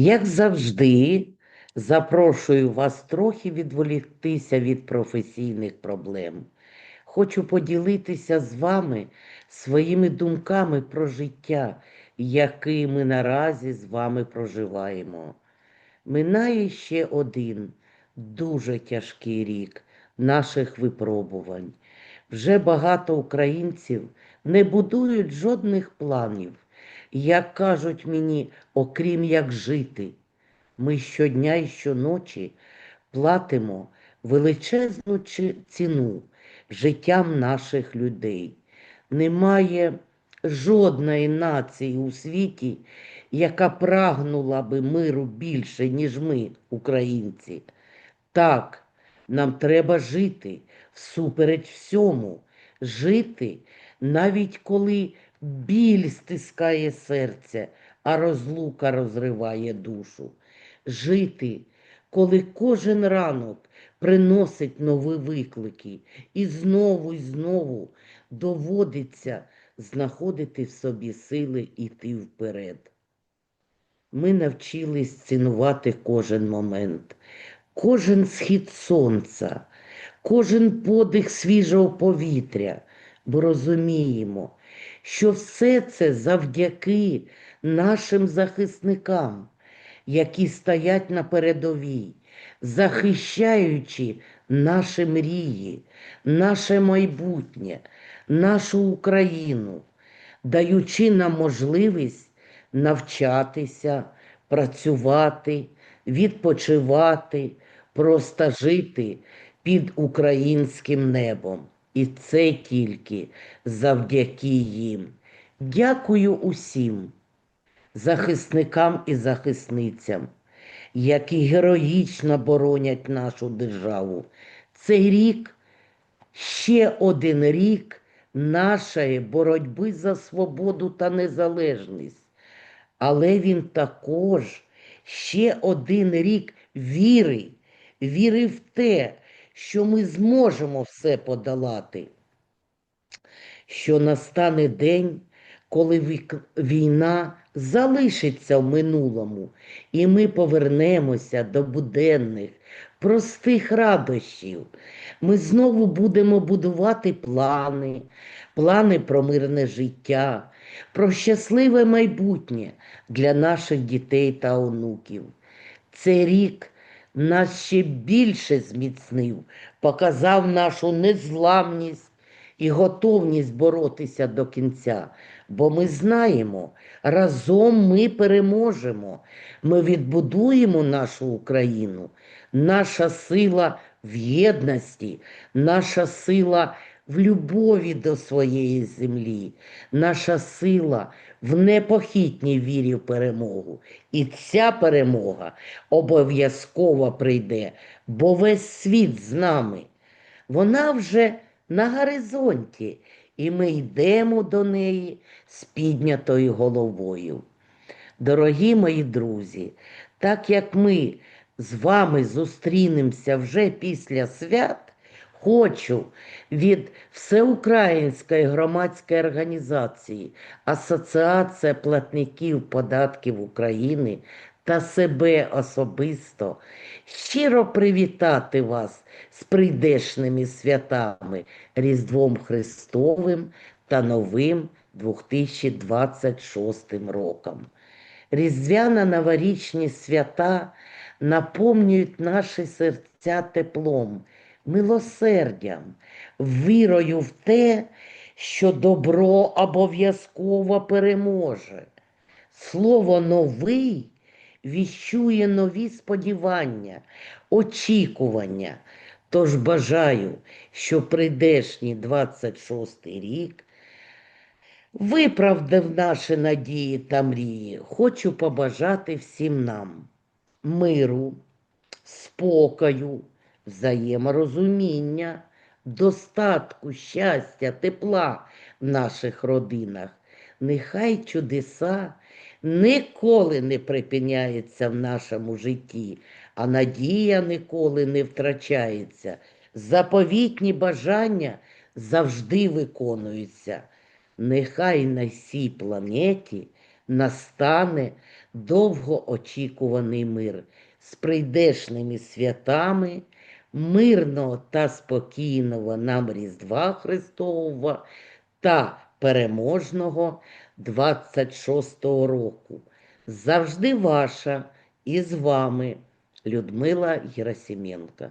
Як завжди, запрошую вас трохи відволіктися від професійних проблем. Хочу поділитися з вами своїми думками про життя, яке ми наразі з вами проживаємо. Минає ще один дуже тяжкий рік наших випробувань. Вже багато українців не будують жодних планів, як кажуть мені, окрім як жити. Ми щодня і щоночі платимо величезну ціну життям наших людей. Немає жодної нації у світі, яка прагнула би миру більше, ніж ми, українці. Так, нам треба жити всупереч всьому, жити, навіть коли біль стискає серце, а розлука розриває душу. Жити, коли кожен ранок приносить нові виклики, і знову і знову доводиться знаходити в собі сили йти вперед. Ми навчились цінувати кожен момент, кожен схід сонця, кожен подих свіжого повітря, бо розуміємо, що все це завдяки нашим захисникам, які стоять на передовій, захищаючи наші мрії, наше майбутнє, нашу Україну, даючи нам можливість навчатися, працювати, відпочивати, просто жити під українським небом. І це тільки завдяки їм. Дякую усім захисникам і захисницям, які героїчно боронять нашу державу. Цей рік ще один рік нашої боротьби за свободу та незалежність. Але він також ще один рік віри, віри в те, що ми зможемо все подолати, що настане день, коли війна залишиться в минулому, і ми повернемося до буденних, простих радощів. Ми знову будемо будувати плани, плани про мирне життя, про щасливе майбутнє для наших дітей та онуків. Цей рік нас ще більше зміцнив, показав нашу незламність і готовність боротися до кінця. Бо ми знаємо, разом ми переможемо, ми відбудуємо нашу Україну. Наша сила в єдності, наша сила в любові до своєї землі, наша сила в непохитній вірі в перемогу. І ця перемога обов'язково прийде, бо весь світ з нами. Вона вже на горизонті, і ми йдемо до неї з піднятою головою. Дорогі мої друзі, так як ми з вами зустрінемося вже після свят, хочу від Всеукраїнської громадської організації Асоціація платників податків України та себе особисто щиро привітати вас з прийдешними святами Різдвом Христовим та Новим 2026 роком. Різдвяно-новорічні свята наповнюють наші серця теплом, милосердям, вірою в те, що добро обов'язково переможе. Слово новий віщує нові сподівання, очікування. Тож бажаю, що прийдешній 26 рік виправдав наші надії та мрії. Хочу побажати всім нам миру, спокою, взаєморозуміння, достатку, щастя, тепла в наших родинах. Нехай чудеса ніколи не припиняються в нашому житті, а надія ніколи не втрачається. Заповітні бажання завжди виконуються. Нехай на цій планеті настане довгоочікуваний мир з прийдешними святами, мирного та спокійного нам Різдва Христового та переможного 26-го року. Завжди ваша і з вами Людмила Герасименко.